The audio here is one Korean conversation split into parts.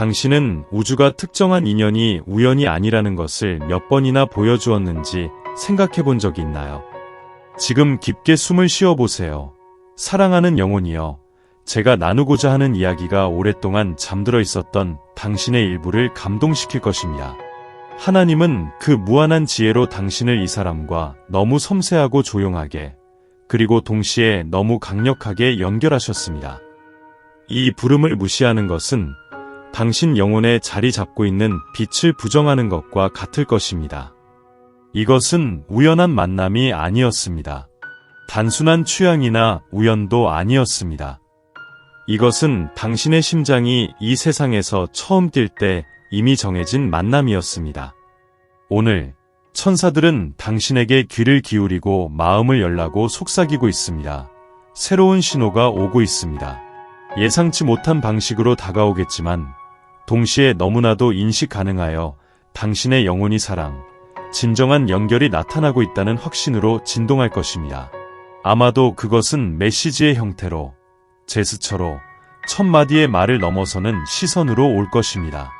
당신은 우주가 특정한 인연이 우연이 아니라는 것을 몇 번이나 보여주었는지 생각해 본 적이 있나요? 지금 깊게 숨을 쉬어 보세요. 사랑하는 영혼이여. 제가 나누고자 하는 이야기가 오랫동안 잠들어 있었던 당신의 일부를 감동시킬 것입니다. 하나님은 그 무한한 지혜로 당신을 이 사람과 너무 섬세하고 조용하게 그리고 동시에 너무 강력하게 연결하셨습니다. 이 부름을 무시하는 것은 당신 영혼에 자리 잡고 있는 빛을 부정하는 것과 같을 것입니다. 이것은 우연한 만남이 아니었습니다. 단순한 취향이나 우연도 아니었습니다. 이것은 당신의 심장이 이 세상에서 처음 뛸 때 이미 정해진 만남이었습니다. 오늘 천사들은 당신에게 귀를 기울이고 마음을 열라고 속삭이고 있습니다. 새로운 신호가 오고 있습니다. 예상치 못한 방식으로 다가오겠지만 동시에 너무나도 인식 가능하여 당신의 영혼이 사랑, 진정한 연결이 나타나고 있다는 확신으로 진동할 것입니다. 아마도 그것은 메시지의 형태로, 제스처로, 첫 마디의 말을 넘어서는 시선으로 올 것입니다.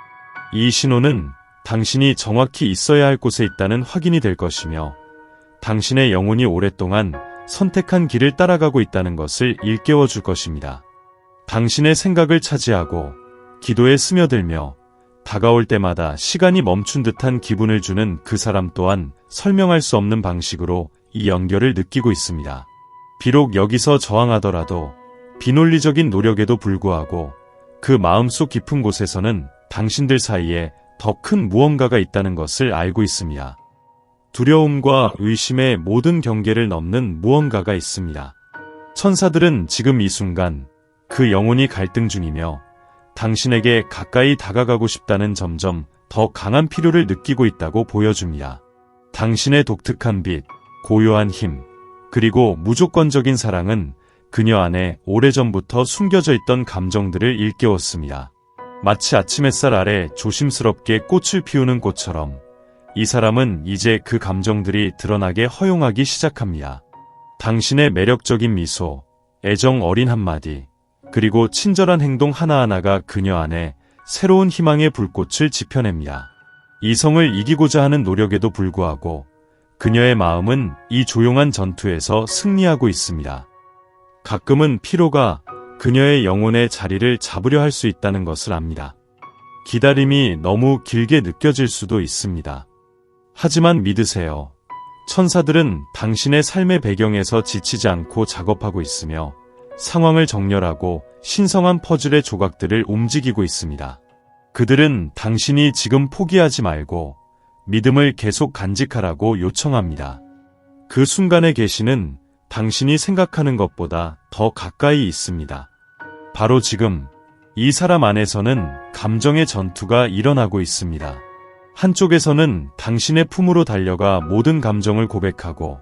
이 신호는 당신이 정확히 있어야 할 곳에 있다는 확인이 될 것이며, 당신의 영혼이 오랫동안 선택한 길을 따라가고 있다는 것을 일깨워 줄 것입니다. 당신의 생각을 차지하고 기도에 스며들며 다가올 때마다 시간이 멈춘 듯한 기분을 주는 그 사람 또한 설명할 수 없는 방식으로 이 연결을 느끼고 있습니다. 비록 여기서 저항하더라도 비논리적인 노력에도 불구하고 그 마음속 깊은 곳에서는 당신들 사이에 더 큰 무언가가 있다는 것을 알고 있습니다. 두려움과 의심의 모든 경계를 넘는 무언가가 있습니다. 천사들은 지금 이 순간 그 영혼이 갈등 중이며 당신에게 가까이 다가가고 싶다는 점점 더 강한 필요를 느끼고 있다고 보여줍니다. 당신의 독특한 빛, 고요한 힘, 그리고 무조건적인 사랑은 그녀 안에 오래전부터 숨겨져 있던 감정들을 일깨웠습니다. 마치 아침 햇살 아래 조심스럽게 꽃을 피우는 꽃처럼 이 사람은 이제 그 감정들이 드러나게 허용하기 시작합니다. 당신의 매력적인 미소, 애정 어린 한마디, 그리고 친절한 행동 하나하나가 그녀 안에 새로운 희망의 불꽃을 지펴냅니다. 이성을 이기고자 하는 노력에도 불구하고 그녀의 마음은 이 조용한 전투에서 승리하고 있습니다. 가끔은 피로가 그녀의 영혼의 자리를 잡으려 할 수 있다는 것을 압니다. 기다림이 너무 길게 느껴질 수도 있습니다. 하지만 믿으세요. 천사들은 당신의 삶의 배경에서 지치지 않고 작업하고 있으며 상황을 정렬하고 신성한 퍼즐의 조각들을 움직이고 있습니다. 그들은 당신이 지금 포기하지 말고 믿음을 계속 간직하라고 요청합니다. 그 순간의 계시는 당신이 생각하는 것보다 더 가까이 있습니다. 바로 지금 이 사람 안에서는 감정의 전투가 일어나고 있습니다. 한쪽에서는 당신의 품으로 달려가 모든 감정을 고백하고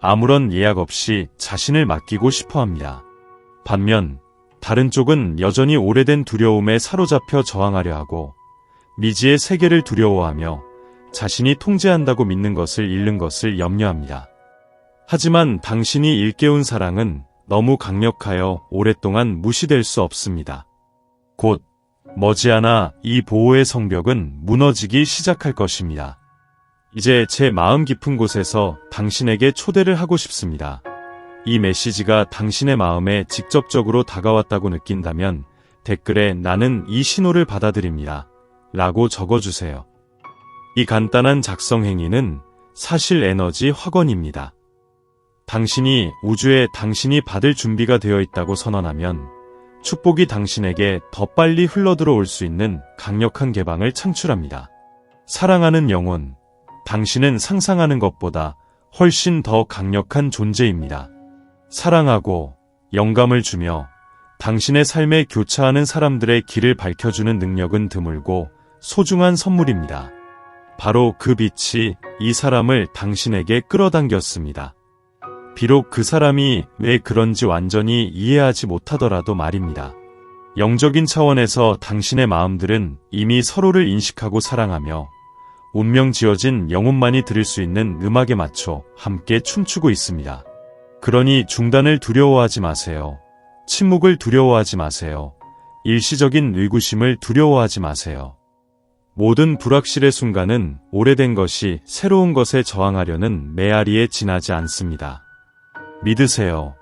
아무런 예약 없이 자신을 맡기고 싶어 합니다. 반면 다른 쪽은 여전히 오래된 두려움에 사로잡혀 저항하려 하고 미지의 세계를 두려워하며 자신이 통제한다고 믿는 것을 잃는 것을 염려합니다. 하지만 당신이 일깨운 사랑은 너무 강력하여 오랫동안 무시될 수 없습니다. 곧 머지않아 이 보호의 성벽은 무너지기 시작할 것입니다. 이제 제 마음 깊은 곳에서 당신에게 초대를 하고 싶습니다. 이 메시지가 당신의 마음에 직접적으로 다가왔다고 느낀다면 댓글에 나는 이 신호를 받아들입니다. 라고 적어주세요. 이 간단한 작성 행위는 사실 에너지 확언입니다. 당신이 우주에 당신이 받을 준비가 되어 있다고 선언하면 축복이 당신에게 더 빨리 흘러들어올 수 있는 강력한 개방을 창출합니다. 사랑하는 영혼, 당신은 상상하는 것보다 훨씬 더 강력한 존재입니다. 사랑하고 영감을 주며 당신의 삶에 교차하는 사람들의 길을 밝혀주는 능력은 드물고 소중한 선물입니다. 바로 그 빛이 이 사람을 당신에게 끌어당겼습니다. 비록 그 사람이 왜 그런지 완전히 이해하지 못하더라도 말입니다. 영적인 차원에서 당신의 마음들은 이미 서로를 인식하고 사랑하며 운명 지어진 영혼만이 들을 수 있는 음악에 맞춰 함께 춤추고 있습니다. 그러니 중단을 두려워하지 마세요. 침묵을 두려워하지 마세요. 일시적인 의구심을 두려워하지 마세요. 모든 불확실의 순간은 오래된 것이 새로운 것에 저항하려는 메아리에 지나지 않습니다. 믿으세요.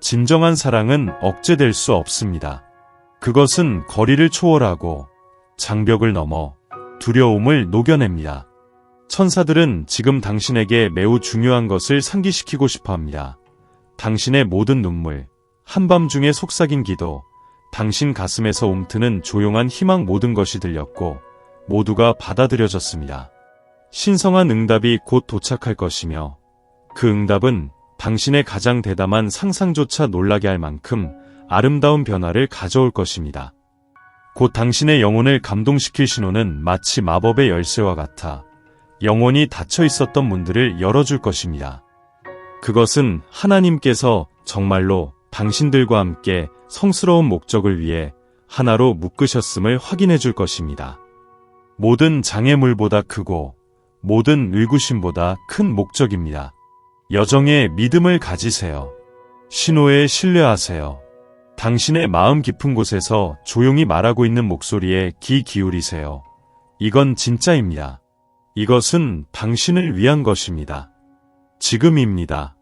진정한 사랑은 억제될 수 없습니다. 그것은 거리를 초월하고 장벽을 넘어 두려움을 녹여냅니다. 천사들은 지금 당신에게 매우 중요한 것을 상기시키고 싶어 합니다. 당신의 모든 눈물, 한밤중에 속삭인 기도, 당신 가슴에서 움트는 조용한 희망 모든 것이 들렸고 모두가 받아들여졌습니다. 신성한 응답이 곧 도착할 것이며 그 응답은 당신의 가장 대담한 상상조차 놀라게 할 만큼 아름다운 변화를 가져올 것입니다. 곧 당신의 영혼을 감동시킬 신호는 마치 마법의 열쇠와 같아 영원히 닫혀 있었던 문들을 열어줄 것입니다. 그것은 하나님께서 정말로 당신들과 함께 성스러운 목적을 위해 하나로 묶으셨음을 확인해 줄 것입니다. 모든 장애물보다 크고 모든 의구심보다 큰 목적입니다. 여정에 믿음을 가지세요. 신호에 신뢰하세요. 당신의 마음 깊은 곳에서 조용히 말하고 있는 목소리에 귀 기울이세요. 이건 진짜입니다. 이것은 당신을 위한 것입니다. 지금입니다.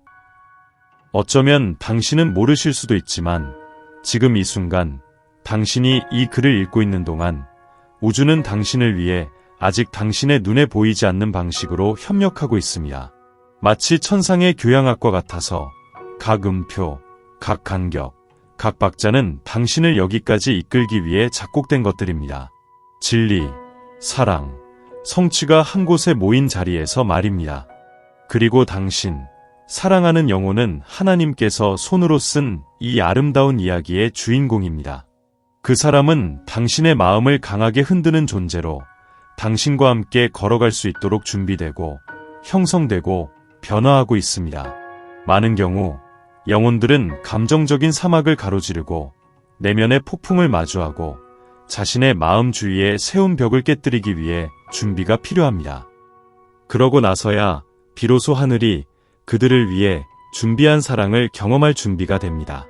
어쩌면 당신은 모르실 수도 있지만 지금 이 순간 당신이 이 글을 읽고 있는 동안 우주는 당신을 위해 아직 당신의 눈에 보이지 않는 방식으로 협력하고 있습니다. 마치 천상의 교양학과 같아서 각 음표, 각 간격, 각 박자는 당신을 여기까지 이끌기 위해 작곡된 것들입니다. 진리, 사랑, 성취가 한 곳에 모인 자리에서 말입니다. 그리고 당신, 사랑하는 영혼은 하나님께서 손으로 쓴 이 아름다운 이야기의 주인공입니다. 그 사람은 당신의 마음을 강하게 흔드는 존재로 당신과 함께 걸어갈 수 있도록 준비되고 형성되고 변화하고 있습니다. 많은 경우 영혼들은 감정적인 사막을 가로지르고 내면의 폭풍을 마주하고 자신의 마음 주위에 세운 벽을 깨뜨리기 위해 준비가 필요합니다. 그러고 나서야 비로소 하늘이 그들을 위해 준비한 사랑을 경험할 준비가 됩니다.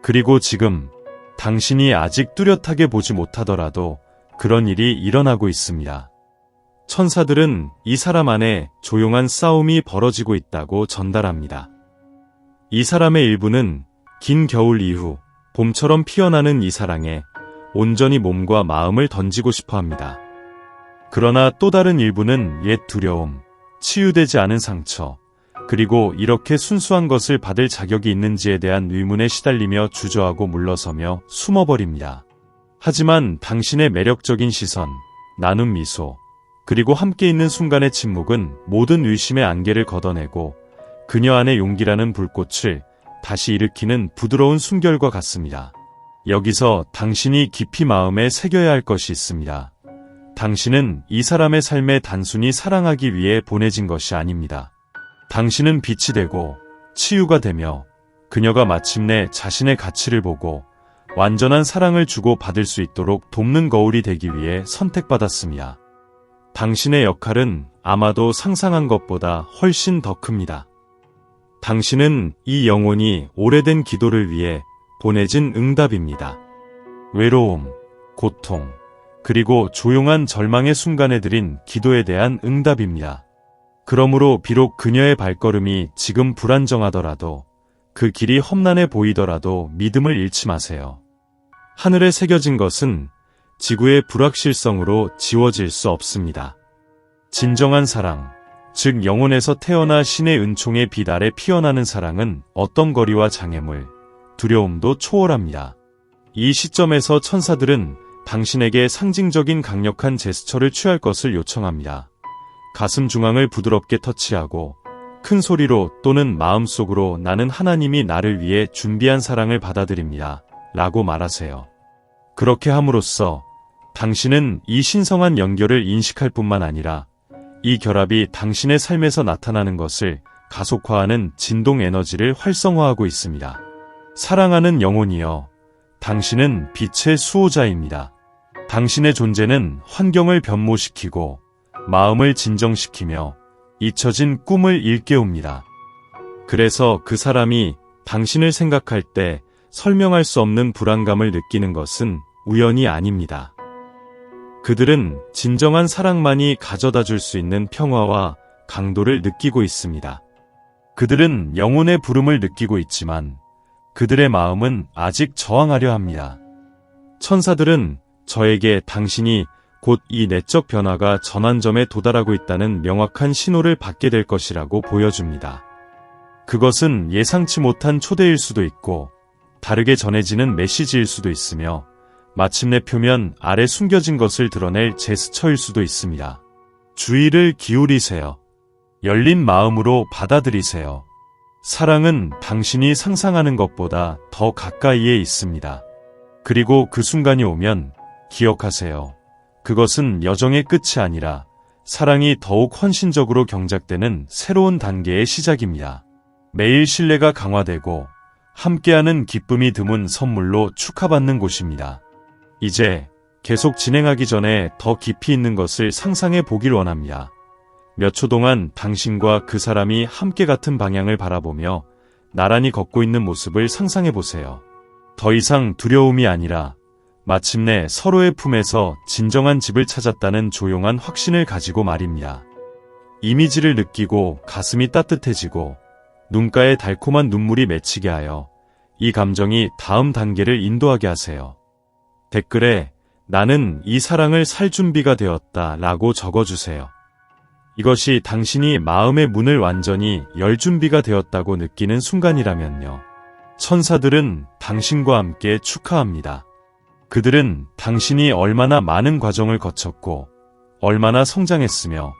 그리고 지금 당신이 아직 뚜렷하게 보지 못하더라도 그런 일이 일어나고 있습니다. 천사들은 이 사람 안에 조용한 싸움이 벌어지고 있다고 전달합니다. 이 사람의 일부는 긴 겨울 이후 봄처럼 피어나는 이 사랑에 온전히 몸과 마음을 던지고 싶어 합니다. 그러나 또 다른 일부는 옛 두려움, 치유되지 않은 상처, 그리고 이렇게 순수한 것을 받을 자격이 있는지에 대한 의문에 시달리며 주저하고 물러서며 숨어버립니다. 하지만 당신의 매력적인 시선, 나눔 미소, 그리고 함께 있는 순간의 침묵은 모든 의심의 안개를 걷어내고 그녀 안의 용기라는 불꽃을 다시 일으키는 부드러운 숨결과 같습니다. 여기서 당신이 깊이 마음에 새겨야 할 것이 있습니다. 당신은 이 사람의 삶에 단순히 사랑하기 위해 보내진 것이 아닙니다. 당신은 빛이 되고 치유가 되며 그녀가 마침내 자신의 가치를 보고 완전한 사랑을 주고 받을 수 있도록 돕는 거울이 되기 위해 선택받았습니다. 당신의 역할은 아마도 상상한 것보다 훨씬 더 큽니다. 당신은 이 영혼이 오래된 기도를 위해 보내진 응답입니다. 외로움, 고통, 그리고 조용한 절망의 순간에 드린 기도에 대한 응답입니다. 그러므로 비록 그녀의 발걸음이 지금 불안정하더라도 그 길이 험난해 보이더라도 믿음을 잃지 마세요. 하늘에 새겨진 것은 지구의 불확실성으로 지워질 수 없습니다. 진정한 사랑, 즉 영혼에서 태어나 신의 은총의 빛 아래 피어나는 사랑은 어떤 거리와 장애물, 두려움도 초월합니다. 이 시점에서 천사들은 당신에게 상징적인 강력한 제스처를 취할 것을 요청합니다. 가슴 중앙을 부드럽게 터치하고 큰 소리로 또는 마음속으로 나는 하나님이 나를 위해 준비한 사랑을 받아들입니다. 라고 말하세요. 그렇게 함으로써 당신은 이 신성한 연결을 인식할 뿐만 아니라 이 결합이 당신의 삶에서 나타나는 것을 가속화하는 진동 에너지를 활성화하고 있습니다. 사랑하는 영혼이여, 당신은 빛의 수호자입니다. 당신의 존재는 환경을 변모시키고 마음을 진정시키며 잊혀진 꿈을 일깨웁니다. 그래서 그 사람이 당신을 생각할 때 설명할 수 없는 불안감을 느끼는 것은 우연이 아닙니다. 그들은 진정한 사랑만이 가져다 줄 수 있는 평화와 강도를 느끼고 있습니다. 그들은 영혼의 부름을 느끼고 있지만 그들의 마음은 아직 저항하려 합니다. 천사들은 저에게 당신이 곧 이 내적 변화가 전환점에 도달하고 있다는 명확한 신호를 받게 될 것이라고 보여줍니다. 그것은 예상치 못한 초대일 수도 있고 다르게 전해지는 메시지일 수도 있으며 마침내 표면 아래 숨겨진 것을 드러낼 제스처일 수도 있습니다. 주의를 기울이세요. 열린 마음으로 받아들이세요. 사랑은 당신이 상상하는 것보다 더 가까이에 있습니다. 그리고 그 순간이 오면 기억하세요. 그것은 여정의 끝이 아니라 사랑이 더욱 헌신적으로 경작되는 새로운 단계의 시작입니다. 매일 신뢰가 강화되고 함께하는 기쁨이 드문 선물로 축하받는 곳입니다. 이제 계속 진행하기 전에 더 깊이 있는 것을 상상해 보길 원합니다. 몇 초 동안 당신과 그 사람이 함께 같은 방향을 바라보며 나란히 걷고 있는 모습을 상상해 보세요. 더 이상 두려움이 아니라 마침내 서로의 품에서 진정한 집을 찾았다는 조용한 확신을 가지고 말입니다. 이미지를 느끼고 가슴이 따뜻해지고 눈가에 달콤한 눈물이 맺히게 하여 이 감정이 다음 단계를 인도하게 하세요. 댓글에 나는 이 사랑을 살 준비가 되었다 라고 적어주세요. 이것이 당신이 마음의 문을 완전히 열 준비가 되었다고 느끼는 순간이라면요. 천사들은 당신과 함께 축하합니다. 그들은 당신이 얼마나 많은 과정을 거쳤고, 얼마나 성장했으며,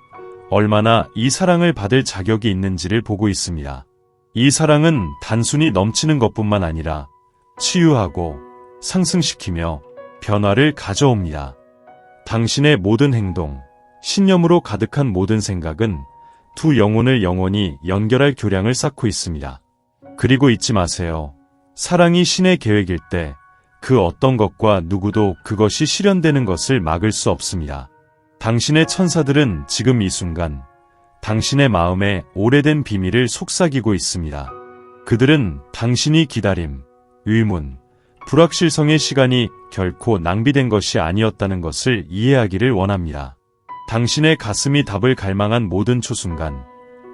얼마나 이 사랑을 받을 자격이 있는지를 보고 있습니다. 이 사랑은 단순히 넘치는 것뿐만 아니라 치유하고 상승시키며 변화를 가져옵니다. 당신의 모든 행동, 신념으로 가득한 모든 생각은 두 영혼을 영원히 연결할 교량을 쌓고 있습니다. 그리고 잊지 마세요. 사랑이 신의 계획일 때 그 어떤 것과 누구도 그것이 실현되는 것을 막을 수 없습니다. 당신의 천사들은 지금 이 순간 당신의 마음에 오래된 비밀을 속삭이고 있습니다. 그들은 당신이 기다림, 의문, 불확실성의 시간이 결코 낭비된 것이 아니었다는 것을 이해하기를 원합니다. 당신의 가슴이 답을 갈망한 모든 초순간,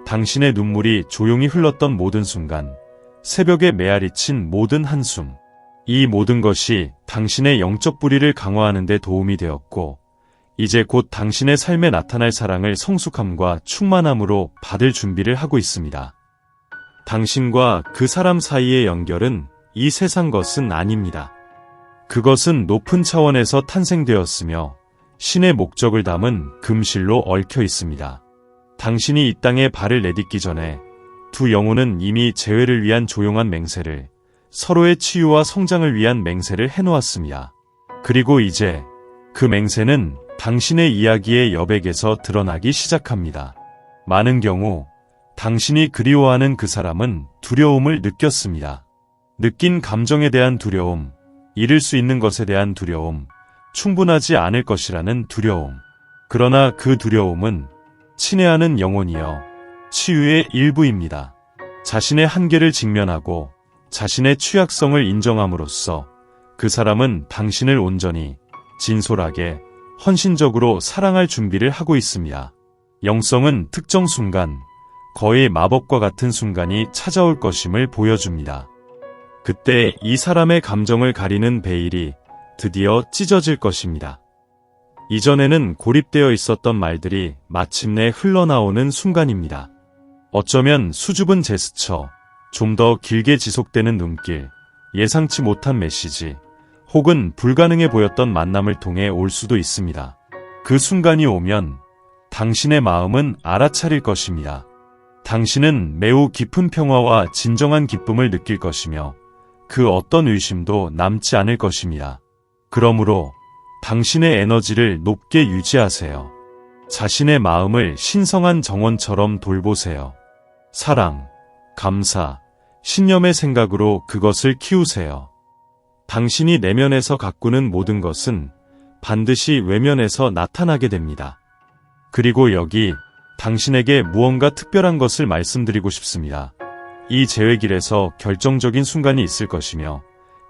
당신의 눈물이 조용히 흘렀던 모든 순간, 새벽에 메아리 친 모든 한숨, 이 모든 것이 당신의 영적 뿌리를 강화하는 데 도움이 되었고, 이제 곧 당신의 삶에 나타날 사랑을 성숙함과 충만함으로 받을 준비를 하고 있습니다. 당신과 그 사람 사이의 연결은 이 세상 것은 아닙니다. 그것은 높은 차원에서 탄생되었으며 신의 목적을 담은 금실로 얽혀 있습니다. 당신이 이 땅에 발을 내딛기 전에 두 영혼은 이미 재회를 위한 조용한 맹세를 서로의 치유와 성장을 위한 맹세를 해놓았습니다. 그리고 이제 그 맹세는 당신의 이야기의 여백에서 드러나기 시작합니다. 많은 경우 당신이 그리워하는 그 사람은 두려움을 느꼈습니다. 느낀 감정에 대한 두려움, 잃을 수 있는 것에 대한 두려움, 충분하지 않을 것이라는 두려움. 그러나 그 두려움은 친애하는 영혼이여 치유의 일부입니다. 자신의 한계를 직면하고 자신의 취약성을 인정함으로써 그 사람은 당신을 온전히 진솔하게 헌신적으로 사랑할 준비를 하고 있습니다. 영성은 특정 순간, 거의 마법과 같은 순간이 찾아올 것임을 보여줍니다. 그때 이 사람의 감정을 가리는 베일이 드디어 찢어질 것입니다. 이전에는 고립되어 있었던 말들이 마침내 흘러나오는 순간입니다. 어쩌면 수줍은 제스처, 좀 더 길게 지속되는 눈길, 예상치 못한 메시지, 혹은 불가능해 보였던 만남을 통해 올 수도 있습니다. 그 순간이 오면 당신의 마음은 알아차릴 것입니다. 당신은 매우 깊은 평화와 진정한 기쁨을 느낄 것이며 그 어떤 의심도 남지 않을 것입니다. 그러므로 당신의 에너지를 높게 유지하세요. 자신의 마음을 신성한 정원처럼 돌보세요. 사랑, 감사, 신념의 생각으로 그것을 키우세요. 당신이 내면에서 가꾸는 모든 것은 반드시 외면에서 나타나게 됩니다. 그리고 여기 당신에게 무언가 특별한 것을 말씀드리고 싶습니다. 이 재회길에서 결정적인 순간이 있을 것이며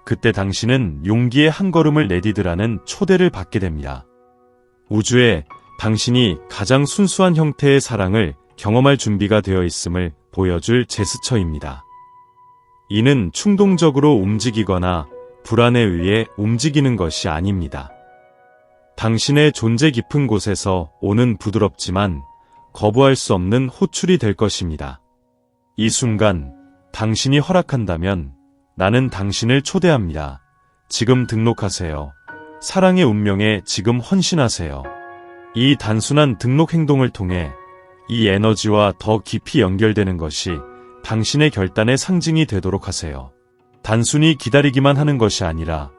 그때 당신은 용기의 한 걸음을 내디드라는 초대를 받게 됩니다. 우주에 당신이 가장 순수한 형태의 사랑을 경험할 준비가 되어 있음을 보여줄 제스처입니다. 이는 충동적으로 움직이거나 불안에 의해 움직이는 것이 아닙니다. 당신의 존재 깊은 곳에서 오는 부드럽지만 거부할 수 없는 호출이 될 것입니다. 이 순간 당신이 허락한다면 나는 당신을 초대합니다. 지금 등록하세요. 사랑의 운명에 지금 헌신하세요. 이 단순한 등록 행동을 통해 이 에너지와 더 깊이 연결되는 것이 당신의 결단의 상징이 되도록 하세요. 단순히 기다리기만 하는 것이 아니라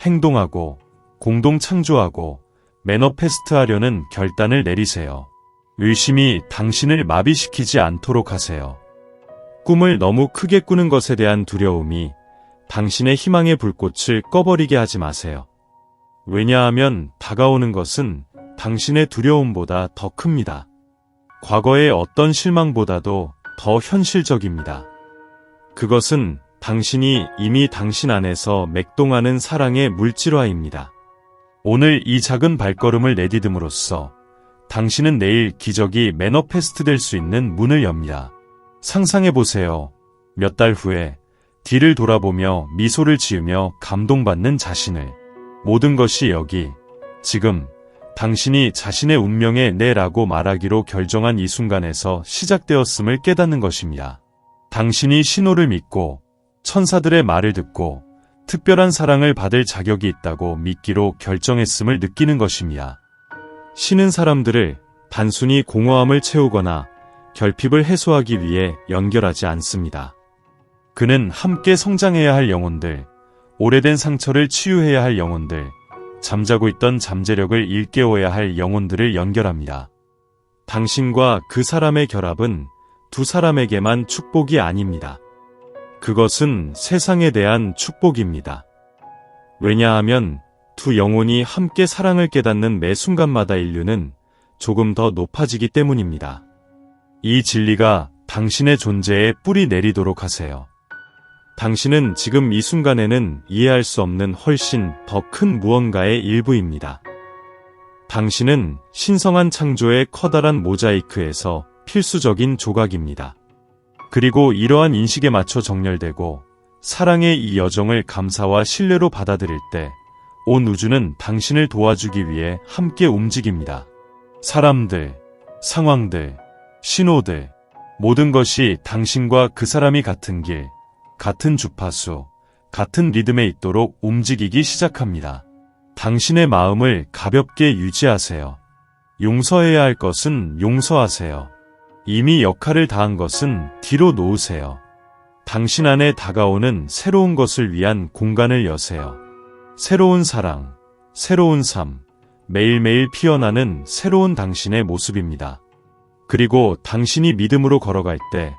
행동하고 공동 창조하고 매너페스트 하려는 결단을 내리세요. 의심이 당신을 마비시키지 않도록 하세요. 꿈을 너무 크게 꾸는 것에 대한 두려움이 당신의 희망의 불꽃을 꺼버리게 하지 마세요. 왜냐하면 다가오는 것은 당신의 두려움보다 더 큽니다. 과거의 어떤 실망보다도 더 현실적입니다. 그것은 당신이 이미 당신 안에서 맥동하는 사랑의 물질화입니다. 오늘 이 작은 발걸음을 내디듬으로써 당신은 내일 기적이 매너페스트 될 수 있는 문을 엽니다. 상상해보세요. 몇 달 후에 뒤를 돌아보며 미소를 지으며 감동받는 자신을 모든 것이 여기, 지금, 당신이 자신의 운명에 내라고 말하기로 결정한 이 순간에서 시작되었음을 깨닫는 것입니다. 당신이 신호를 믿고 천사들의 말을 듣고 특별한 사랑을 받을 자격이 있다고 믿기로 결정했음을 느끼는 것입니다. 신은 사람들을 단순히 공허함을 채우거나 결핍을 해소하기 위해 연결하지 않습니다. 그는 함께 성장해야 할 영혼들, 오래된 상처를 치유해야 할 영혼들, 잠자고 있던 잠재력을 일깨워야 할 영혼들을 연결합니다. 당신과 그 사람의 결합은 두 사람에게만 축복이 아닙니다. 그것은 세상에 대한 축복입니다. 왜냐하면 두 영혼이 함께 사랑을 깨닫는 매 순간마다 인류는 조금 더 높아지기 때문입니다. 이 진리가 당신의 존재에 뿌리 내리도록 하세요. 당신은 지금 이 순간에는 이해할 수 없는 훨씬 더 큰 무언가의 일부입니다. 당신은 신성한 창조의 커다란 모자이크에서 필수적인 조각입니다. 그리고 이러한 인식에 맞춰 정렬되고 사랑의 이 여정을 감사와 신뢰로 받아들일 때 온 우주는 당신을 도와주기 위해 함께 움직입니다. 사람들, 상황들, 신호들, 모든 것이 당신과 그 사람이 같은 길, 같은 주파수, 같은 리듬에 있도록 움직이기 시작합니다. 당신의 마음을 가볍게 유지하세요. 용서해야 할 것은 용서하세요. 이미 역할을 다한 것은 뒤로 놓으세요. 당신 안에 다가오는 새로운 것을 위한 공간을 여세요. 새로운 사랑, 새로운 삶, 매일매일 피어나는 새로운 당신의 모습입니다. 그리고 당신이 믿음으로 걸어갈 때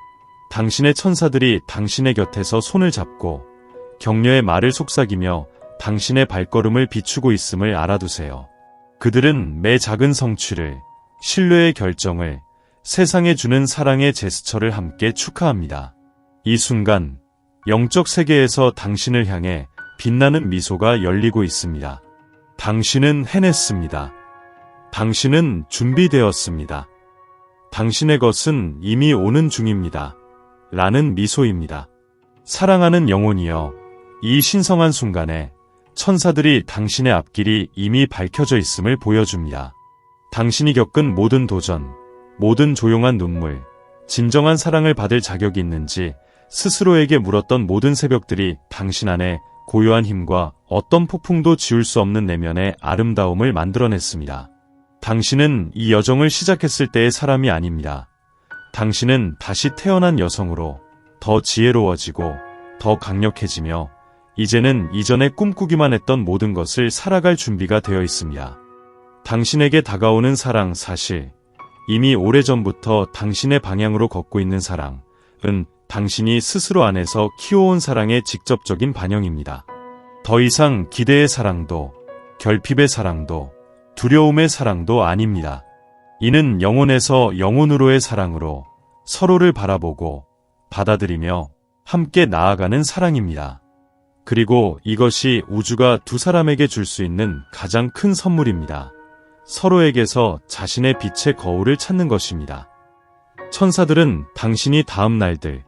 당신의 천사들이 당신의 곁에서 손을 잡고 격려의 말을 속삭이며 당신의 발걸음을 비추고 있음을 알아두세요. 그들은 매 작은 성취를, 신뢰의 결정을, 세상에 주는 사랑의 제스처를 함께 축하합니다. 이 순간, 영적 세계에서 당신을 향해 빛나는 미소가 열리고 있습니다. 당신은 해냈습니다. 당신은 준비되었습니다. 당신의 것은 이미 오는 중입니다. 라는 미소입니다. 사랑하는 영혼이여, 이 신성한 순간에 천사들이 당신의 앞길이 이미 밝혀져 있음을 보여줍니다. 당신이 겪은 모든 도전, 모든 조용한 눈물, 진정한 사랑을 받을 자격이 있는지 스스로에게 물었던 모든 새벽들이 당신 안에 고요한 힘과 어떤 폭풍도 지울 수 없는 내면의 아름다움을 만들어냈습니다. 당신은 이 여정을 시작했을 때의 사람이 아닙니다. 당신은 다시 태어난 여성으로 더 지혜로워지고 더 강력해지며 이제는 이전에 꿈꾸기만 했던 모든 것을 살아갈 준비가 되어 있습니다. 당신에게 다가오는 사랑 사실, 이미 오래전부터 당신의 방향으로 걷고 있는 사랑은 당신이 스스로 안에서 키워온 사랑의 직접적인 반영입니다. 더 이상 기대의 사랑도, 결핍의 사랑도, 두려움의 사랑도 아닙니다. 이는 영혼에서 영혼으로의 사랑으로 서로를 바라보고 받아들이며 함께 나아가는 사랑입니다. 그리고 이것이 우주가 두 사람에게 줄 수 있는 가장 큰 선물입니다. 서로에게서 자신의 빛의 거울을 찾는 것입니다. 천사들은 당신이 다음 날들,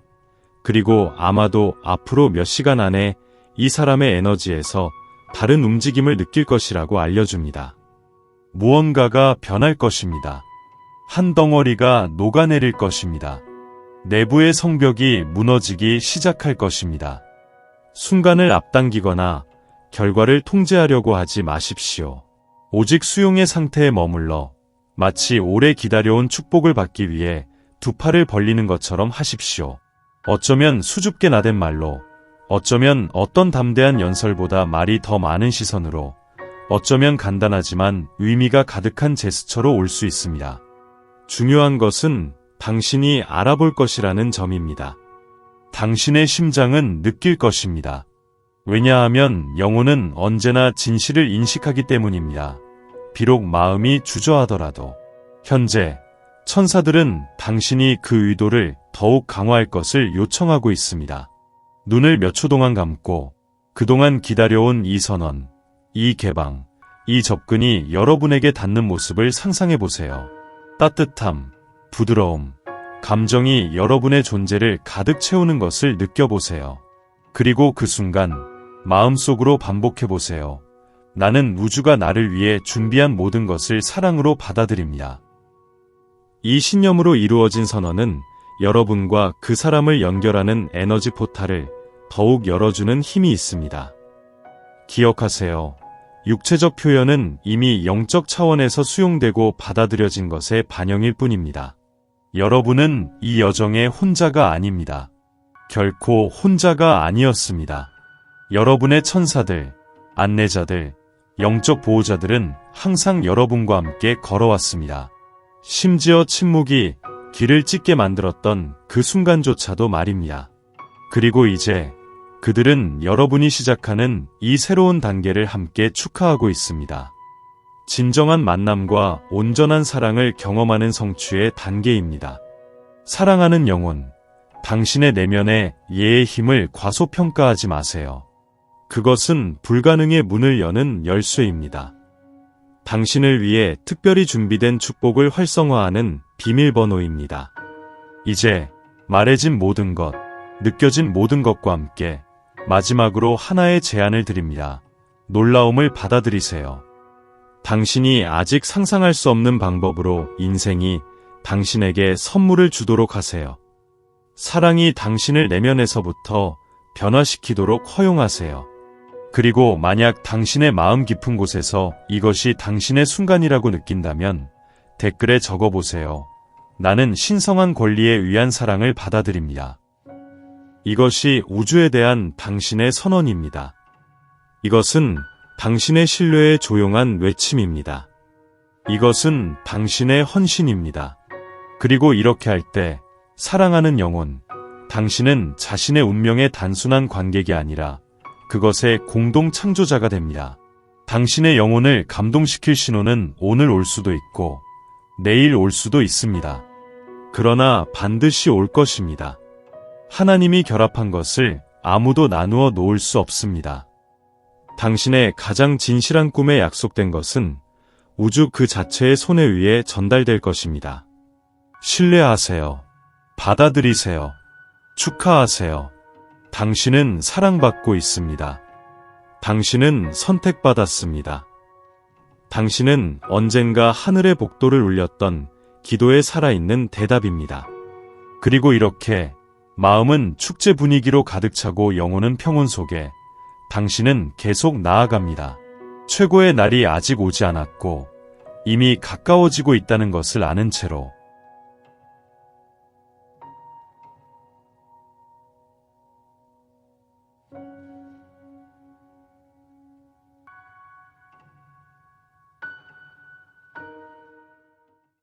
그리고 아마도 앞으로 몇 시간 안에 이 사람의 에너지에서 다른 움직임을 느낄 것이라고 알려줍니다. 무언가가 변할 것입니다. 한 덩어리가 녹아내릴 것입니다. 내부의 성벽이 무너지기 시작할 것입니다. 순간을 앞당기거나 결과를 통제하려고 하지 마십시오. 오직 수용의 상태에 머물러 마치 오래 기다려온 축복을 받기 위해 두 팔을 벌리는 것처럼 하십시오. 어쩌면 수줍게 나댄 말로, 어쩌면 어떤 담대한 연설보다 말이 더 많은 시선으로, 어쩌면 간단하지만 의미가 가득한 제스처로 올 수 있습니다. 중요한 것은 당신이 알아볼 것이라는 점입니다. 당신의 심장은 느낄 것입니다. 왜냐하면 영혼은 언제나 진실을 인식하기 때문입니다. 비록 마음이 주저하더라도 현재 천사들은 당신이 그 의도를 더욱 강화할 것을 요청하고 있습니다. 눈을 몇 초 동안 감고 그동안 기다려온 이 선언, 이 개방, 이 접근이 여러분에게 닿는 모습을 상상해 보세요. 따뜻함, 부드러움, 감정이 여러분의 존재를 가득 채우는 것을 느껴보세요. 그리고 그 순간 마음속으로 반복해 보세요. 나는 우주가 나를 위해 준비한 모든 것을 사랑으로 받아들입니다. 이 신념으로 이루어진 선언은 여러분과 그 사람을 연결하는 에너지 포탈을 더욱 열어주는 힘이 있습니다. 기억하세요. 육체적 표현은 이미 영적 차원에서 수용되고 받아들여진 것의 반영일 뿐입니다. 여러분은 이 여정의 혼자가 아닙니다. 결코 혼자가 아니었습니다. 여러분의 천사들, 안내자들, 영적 보호자들은 항상 여러분과 함께 걸어왔습니다. 심지어 침묵이 길을 찢게 만들었던 그 순간조차도 말입니다. 그리고 이제 그들은 여러분이 시작하는 이 새로운 단계를 함께 축하하고 있습니다. 진정한 만남과 온전한 사랑을 경험하는 성취의 단계입니다. 사랑하는 영혼, 당신의 내면의 예의 힘을 과소평가하지 마세요. 그것은 불가능의 문을 여는 열쇠입니다. 당신을 위해 특별히 준비된 축복을 활성화하는 비밀번호입니다. 이제 말해진 모든 것, 느껴진 모든 것과 함께 마지막으로 하나의 제안을 드립니다. 놀라움을 받아들이세요. 당신이 아직 상상할 수 없는 방법으로 인생이 당신에게 선물을 주도록 하세요. 사랑이 당신을 내면에서부터 변화시키도록 허용하세요. 그리고 만약 당신의 마음 깊은 곳에서 이것이 당신의 순간이라고 느낀다면 댓글에 적어보세요. 나는 신성한 권리에 의한 사랑을 받아들입니다. 이것이 우주에 대한 당신의 선언입니다. 이것은 당신의 신뢰에 조용한 외침입니다. 이것은 당신의 헌신입니다. 그리고 이렇게 할 때 사랑하는 영혼, 당신은 자신의 운명의 단순한 관객이 아니라 그것의 공동 창조자가 됩니다. 당신의 영혼을 감동시킬 신호는 오늘 올 수도 있고 내일 올 수도 있습니다. 그러나 반드시 올 것입니다. 하나님이 결합한 것을 아무도 나누어 놓을 수 없습니다. 당신의 가장 진실한 꿈에 약속된 것은 우주 그 자체의 손에 의해 전달될 것입니다. 신뢰하세요. 받아들이세요. 축하하세요. 당신은 사랑받고 있습니다. 당신은 선택받았습니다. 당신은 언젠가 하늘의 복도를 울렸던 기도에 살아있는 대답입니다. 그리고 이렇게 마음은 축제 분위기로 가득 차고 영혼은 평온 속에 당신은 계속 나아갑니다. 최고의 날이 아직 오지 않았고 이미 가까워지고 있다는 것을 아는 채로